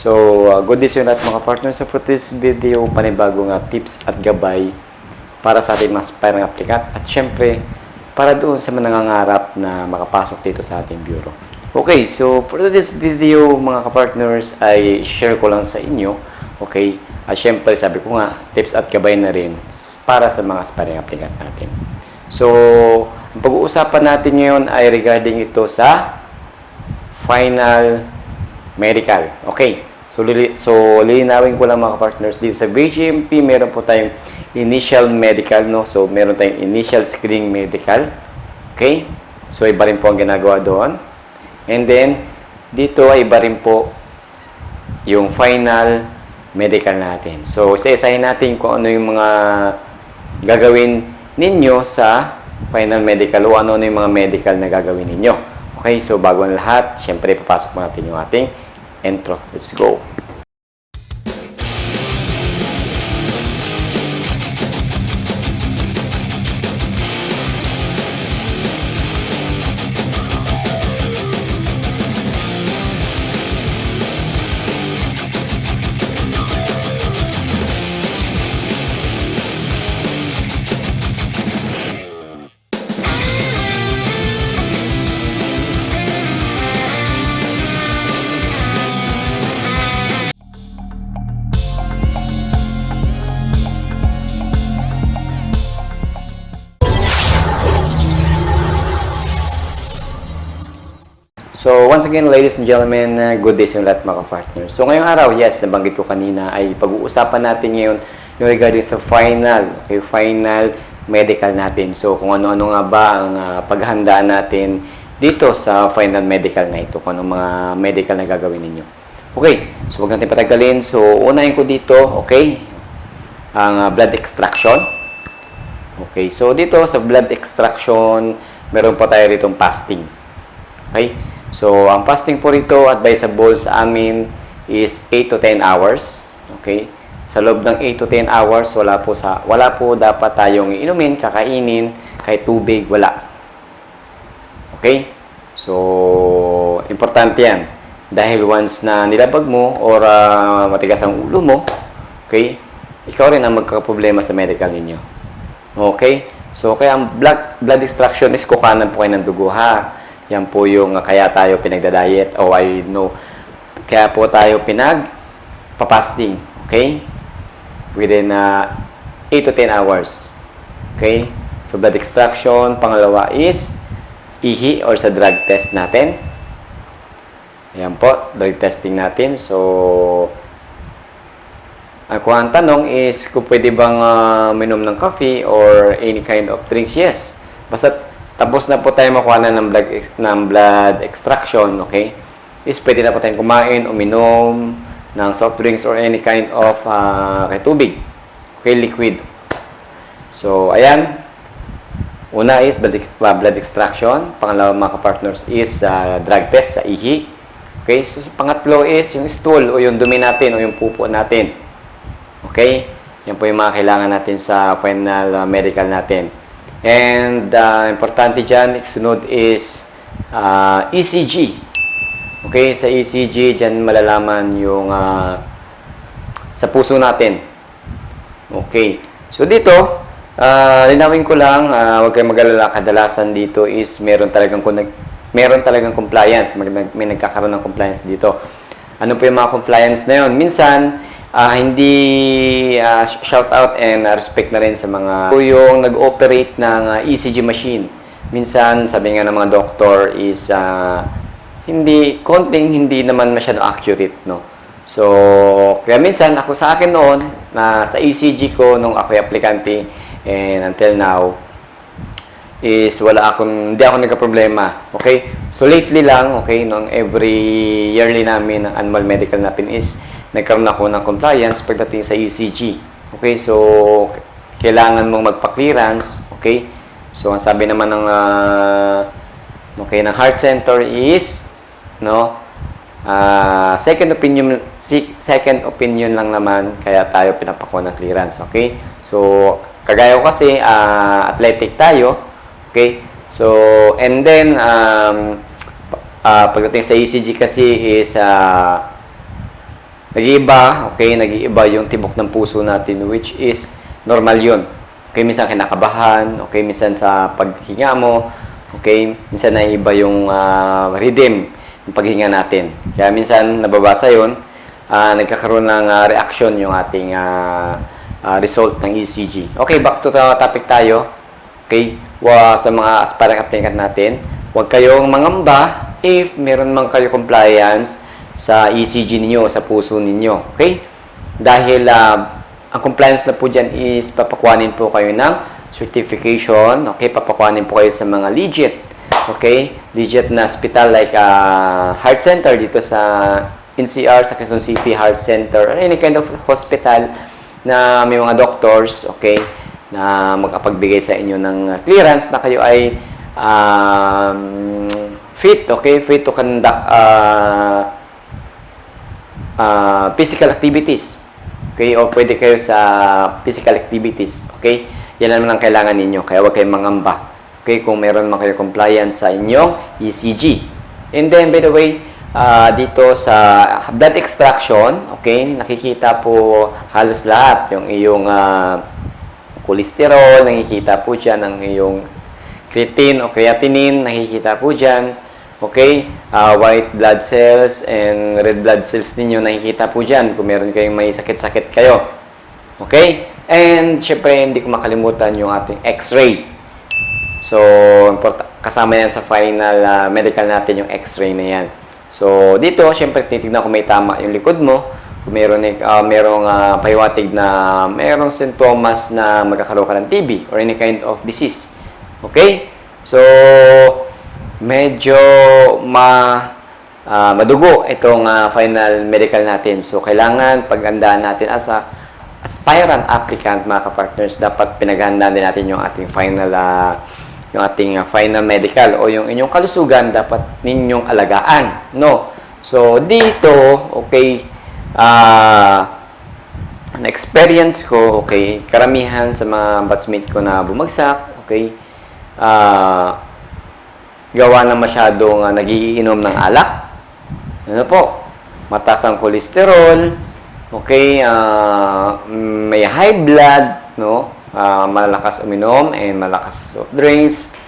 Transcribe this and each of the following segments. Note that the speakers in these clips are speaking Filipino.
So, uh, good day sa inyo lahat mga partners. So, for this video, panibagong uh, tips at gabay para sa ating mga aspiring applicant at syempre, para doon sa mga nangangarap na makapasok dito sa ating bureau. Okay, so for this video mga kapartners ay share ko lang sa inyo. Okay, at syempre sabi ko nga, tips at gabay na rin para sa mga aspiring applicant natin. So, ang pag-uusapan natin ngayon ay regarding ito sa final medical. Okay. So, lili- so lilinawin ko lang mga partners dito sa VGMP, meron po tayong initial medical, no? So, meron tayong initial screening medical. Okay? So, iba rin po ang ginagawa doon. And then, dito ay iba rin po yung final medical natin. So, isa-isahin natin kung ano yung mga gagawin ninyo sa final medical o ano, ano yung mga medical na gagawin ninyo. Okay, so bago ang lahat, syempre papasok natin yung ating intro. Let's go! So, once again, ladies and gentlemen, uh, good day sa inyo lahat mga partners. So, ngayong araw, yes, nabanggit ko kanina, ay pag-uusapan natin ngayon yung regarding sa final, okay, final medical natin. So, kung ano-ano nga ba ang uh, paghandaan natin dito sa final medical na ito, kung anong mga medical na gagawin ninyo. Okay, so huwag natin patagalin. So, unahin ko dito, okay, ang uh, blood extraction. Okay, so dito sa blood extraction, meron pa tayo ritong fasting. Okay? So, ang fasting po rito, advisable sa amin is 8 to 10 hours. Okay? Sa loob ng 8 to 10 hours, wala po, sa, wala po dapat tayong inumin, kakainin, kahit tubig, wala. Okay? So, importante yan. Dahil once na nilabag mo or ah, matigas ang ulo mo, okay, ikaw rin ang magkakaproblema sa medical ninyo. Okay? So, kaya ang blood, blood extraction is kukanan po kayo ng dugo, ha? Yan po yung kaya tayo pinagda-diet o I know. Kaya po tayo pinag-papasting. Okay? Within uh, 8 to 10 hours. Okay? So, blood extraction. Pangalawa is ihi or sa drug test natin. Ayan po, drug testing natin. So, kung ang tanong is kung pwede bang uh, minom ng coffee or any kind of drinks, yes. Basta tapos na po tayo makuha na ng blood, ng blood extraction, okay? Is pwede na po tayong kumain, uminom ng soft drinks or any kind of uh, tubig. Okay, liquid. So, ayan. Una is blood, uh, blood extraction. Pangalawa mga partners is uh, drug test sa ihi. Okay, so pangatlo is yung stool o yung dumi natin o yung pupo natin. Okay? Yan po yung mga kailangan natin sa final medical natin. And uh, importante dyan, sunod is uh, ECG. Okay, sa ECG, dyan malalaman yung uh, sa puso natin. Okay. So dito, uh, linawin ko lang, uh, huwag kayong mag-alala, kadalasan dito is meron talagang, meron talagang compliance. Mag- may nagkakaroon ng compliance dito. Ano po yung mga compliance na yun? Minsan, ah, hindi ah, shout out and ah, respect na rin sa mga yung nag-operate ng ah, ECG machine. Minsan, sabi nga ng mga doktor is ah, hindi, konting hindi naman masyado accurate, no? So, kaya minsan ako sa akin noon, na sa ECG ko nung ako aplikante and until now, is wala akong, hindi ako nagka-problema. Okay? So, lately lang, okay, nung every yearly namin ng annual medical natin is nagkaroon ako ng compliance pagdating sa ECG. Okay? So, kailangan mong magpa-clearance. Okay? So, ang sabi naman ng ah, okay, ng heart center is no, ah, second opinion second opinion lang naman kaya tayo pinapakuha ng clearance. Okay? So, kagaya ko kasi ah, athletic tayo. Okay? So, and then, um, uh, pagdating sa ECG kasi is, uh, nag-iiba, okay, nag-iiba yung tibok ng puso natin, which is normal yun. Okay, minsan kinakabahan, okay, minsan sa paghinga mo, okay, minsan naiiba yung ah, rhythm ng paghinga natin. Kaya minsan nababasa yun, ah, nagkakaroon ng ah, reaction yung ating ah, ah, result ng ECG. Okay, back to the topic tayo. Okay, wa sa mga aspiring applicant natin, huwag kayong mangamba if meron man kayo compliance sa ECG ninyo, sa puso ninyo. Okay? Dahil ah, ang compliance na po dyan is papakuanin po kayo ng certification. Okay? Papakuanin po kayo sa mga legit. Okay? Legit na hospital like ah, heart center dito sa NCR, sa Quezon City Heart Center, or any kind of hospital na may mga doctors, okay, na makapagbigay sa inyo ng clearance na kayo ay um, fit, okay, fit to conduct uh, uh, physical activities. Okay, o pwede kayo sa physical activities. Okay, yan naman ang kailangan ninyo. Kaya huwag kayong mangamba. Okay, kung meron man kayo compliance sa inyong ECG. And then, by the way, ah, dito sa blood extraction, okay, nakikita po halos lahat. Yung iyong ah, cholesterol, nakikita po dyan ang iyong creatine o creatinine, nakikita po dyan. Okay? Ah, white blood cells and red blood cells ninyo, nakikita po dyan kung meron kayong may sakit-sakit kayo. Okay? And, syempre, hindi ko makalimutan yung ating x-ray. So, kasama yan sa final ah, medical natin yung x-ray na yan. So, dito, syempre, titignan kung may tama yung likod mo. Kung meron, uh, merong ah, pahiwatig na merong sintomas na magkakaroon ka ng TB or any kind of disease. Okay? So, medyo ma ah, madugo itong ah, final medical natin. So, kailangan pagandaan natin as a aspirant applicant, mga kapartners, dapat pinaghandaan din natin yung ating final ah, yung ating ah, final medical o yung inyong kalusugan dapat ninyong alagaan, no? So, dito, okay, ah, na-experience ko, okay, karamihan sa mga batchmate ko na bumagsak, okay, ah, gawa na masyadong uh, nagiinom ng alak. Ano po? Mataas ang kolesterol. Okay, ah, may high blood, no? Ah, malakas uminom and malakas soft drinks.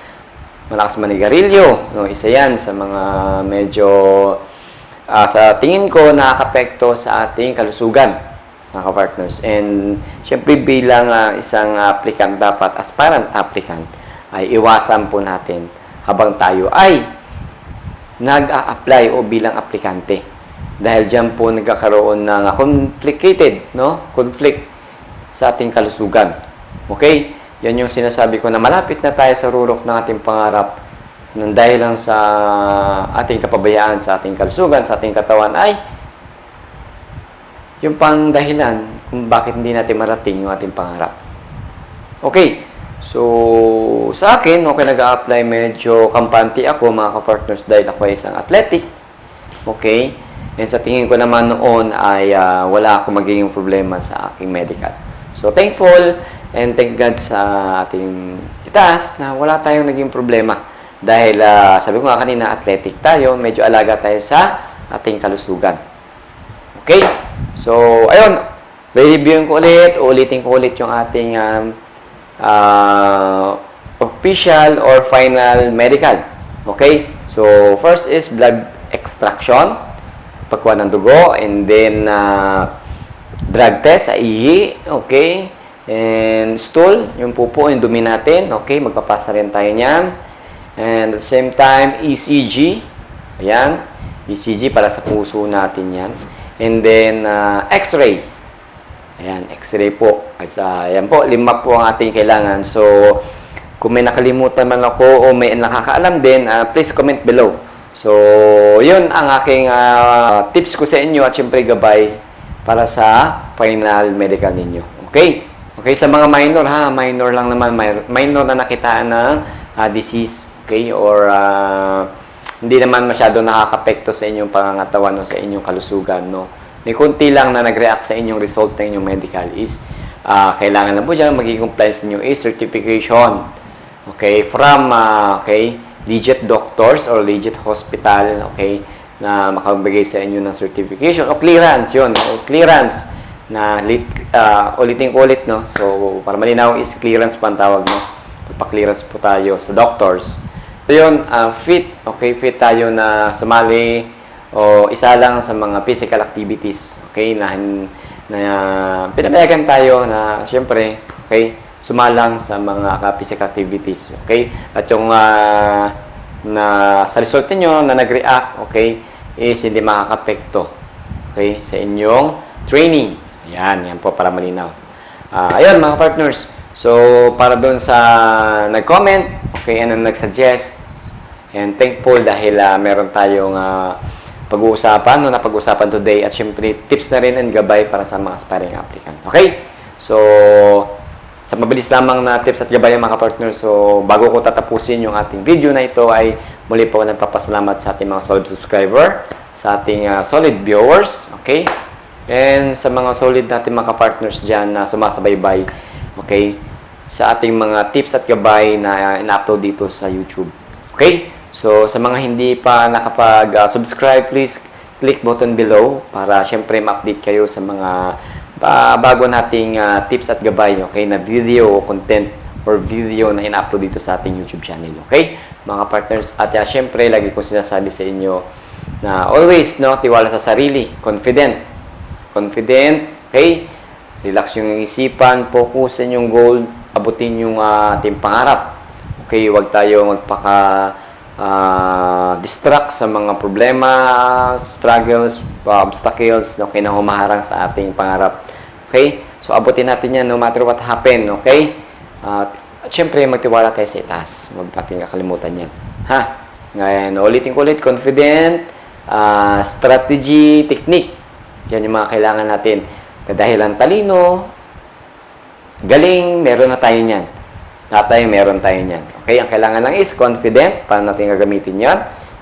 Malakas manigarilyo, no? Isa 'yan sa mga medyo ah, sa tingin ko nakakapekto sa ating kalusugan mga partners And syempre bilang ah, isang applicant dapat, aspirant applicant, ay iwasan po natin habang tayo ay nag-a-apply o bilang aplikante. Dahil diyan po nagkakaroon ng complicated, no? Conflict sa ating kalusugan. Okay? Yan yung sinasabi ko na malapit na tayo sa rurok ng ating pangarap nang dahil lang sa ating kapabayaan sa ating kalusugan, sa ating katawan ay yung pang dahilan kung bakit hindi natin marating yung ating pangarap. Okay. So, sa akin, okay, nag-a-apply medyo kampante ako, mga ka-partners, dahil ako ay isang athletic. Okay? And sa tingin ko naman noon ay ah, wala akong magiging problema sa aking medical. So, thankful and thank God sa ating itaas na wala tayong naging problema. Dahil, ah, sabi ko nga kanina, athletic tayo, medyo alaga tayo sa ating kalusugan. Okay? So, ayun. Re-reviewin ko ulit, ulitin ko ulit yung ating um, uh, official or final medical. Okay? So, first is blood extraction, pagkuha ng dugo, and then uh, drug test sa ihi, okay? And stool, yung pupo, yung dumi natin, okay? Magpapasa rin tayo niyan. And at the same time, ECG, ayan, ECG para sa puso natin yan. And then, uh, X-ray, Ayan, x-ray po. As, uh, ayan po, lima po ang ating kailangan. So, kung may nakalimutan man ako o may nakakaalam din, uh, please comment below. So, yun ang aking uh, tips ko sa inyo at syempre gabay para sa final medical ninyo. Okay? Okay, sa mga minor ha, minor lang naman, minor, minor na nakitaan ng uh, disease, okay, or uh, hindi naman masyado nakakapekto sa inyong pangangatawan o sa inyong kalusugan, no? May konti lang na nag-react sa inyong result ng inyong medical is uh, kailangan na po dyan magiging compliance ninyo is certification okay from uh, okay legit doctors or legit hospital okay na makabigay sa inyo ng certification o clearance yun, o clearance na lit, ah, ulitin ulit, no? So, para malinaw is clearance pa ang tawag, no? Pa-clearance po tayo sa doctors. So, yun, ah, fit, okay, fit tayo na sumali o isa lang sa mga physical activities, okay, na, na pinapayagan tayo na, syempre, okay, sumalang sa mga physical activities, okay? At yung ah, na sa result niyo na nag-react, okay, is hindi makakapekto, okay, sa inyong training. Yan, yan po para malinaw. Ah, ayun mga partners. So, para doon sa nag-comment, okay, and nag-suggest, and thankful dahil ah, meron tayong ah, pag-uusapan, no, na pag-uusapan today at syempre tips na rin and gabay para sa mga aspiring applicant. Okay? So, sa mabilis lamang na tips at gabay mga partner, so bago ko tatapusin yung ating video na ito ay muli po nagpapasalamat sa ating mga solid subscriber, sa ating ah, solid viewers, okay? And sa mga solid natin mga partners dyan na sumasabaybay, okay? Sa ating mga tips at gabay na in-upload dito sa YouTube. Okay? So, sa mga hindi pa nakapag-subscribe, please click button below para syempre ma-update kayo sa mga ah, bago nating ah, tips at gabay, okay, na video o content or video na in-upload dito sa ating YouTube channel, okay? Mga partners, at uh, syempre, lagi ko sinasabi sa inyo na always, no, tiwala sa sarili, confident, confident, okay? Relax yung isipan, focusin yung goal, abutin yung ah, ating pangarap. Okay, huwag tayo magpaka ah, distract sa mga problema, struggles, obstacles, okay, na humaharang sa ating pangarap. Okay? So, abutin natin yan no matter what happen, okay? At, at syempre, magtiwala tayo sa itaas. Huwag natin kakalimutan yan. Ha? Ngayon, ulitin ko ulit, confident, ah, strategy, technique. Yan yung mga kailangan natin. Kadahilan talino, galing, meron na tayo niyan. Lahat tayo meron tayo niyan. Okay, ang kailangan lang is confident, paano natin gagamitin yan.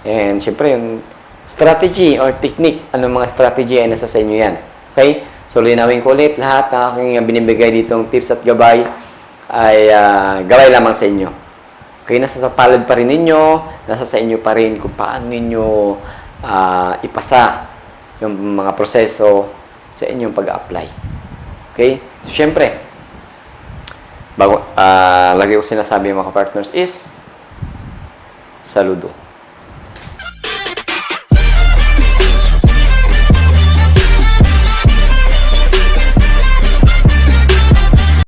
And syempre, yung strategy or technique, anong mga strategy ay nasa sa inyo yan. Okay? So, linawin ko ulit lahat na aking binibigay ditong tips at gabay ay ah, gabay lamang sa inyo. Okay, nasa sa palad pa rin ninyo, nasa sa inyo pa rin kung paano ninyo ah, ipasa yung mga proseso sa inyong pag-apply. Okay? So, syempre, bago, ah, lagi ko sinasabi mga partners is saludo.